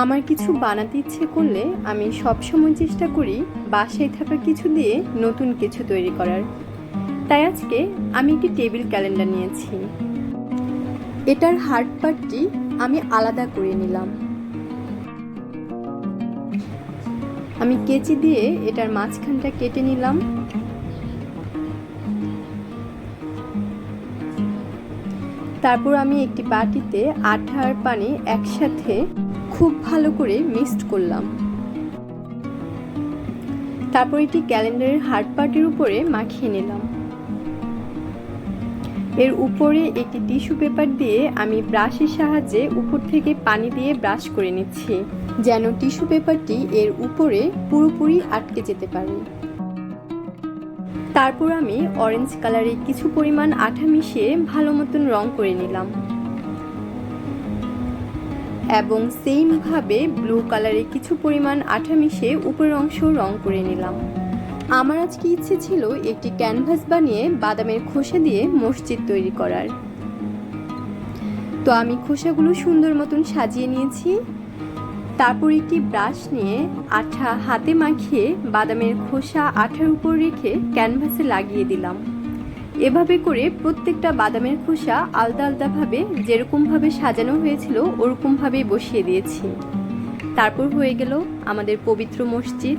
আমার কিছু বানাতে ইচ্ছে করলে আমি সবসময় চেষ্টা করি বাসায় থাকা কিছু দিয়ে নতুন কিছু তৈরি করার। তাই আজকে আমি একটি টেবিল ক্যালেন্ডার নিয়েছি। এটার হার্ড পার্টটি আমি আলাদা করে নিলাম। আমি কেচি দিয়ে এটার মাঝখানটা কেটে নিলাম। তারপর আমি একটি বাটিতে আঠা আর পানি একসাথে খুব ভালো করে মিক্সড করলাম। তারপর এটি ক্যালেন্ডারের হার্ড পার্টির উপরে মাখিয়ে নিলাম। এর উপরে একটি টিস্যু পেপার দিয়ে আমি ব্রাশের সাহায্যে উপর থেকে পানি দিয়ে ব্রাশ করে নিচ্ছি, যেন টিস্যু পেপারটি এর উপরে পুরোপুরি আটকে যেতে পারে। তারপর আমি অরেঞ্জ কালারে কিছু পরিমাণ আঠা মিশিয়ে ভালো মতন রং করে নিলাম। এবং সেমভাবে ব্লু কালারে কিছু পরিমাণ আঠা মিশিয়ে উপরের অংশ রং করে নিলাম। আমার আজকে ইচ্ছে ছিল একটি ক্যানভাস বানিয়ে বাদামের খোসা দিয়ে মসজিদ তৈরি করার। তো আমি খোসাগুলো সুন্দর মতন সাজিয়ে নিয়েছি। তারপর একটি ব্রাশ নিয়ে আঠা হাতে মাখিয়ে বাদামের খোসা আঠার উপর রেখে ক্যানভাসে লাগিয়ে দিলাম। এভাবে করে প্রত্যেকটা বাদামের খোসা আলাদা আলাদাভাবে যেরকমভাবে সাজানো হয়েছিল, ওরকমভাবেই বসিয়ে দিয়েছি। তারপর হয়ে গেল আমাদের পবিত্র মসজিদ।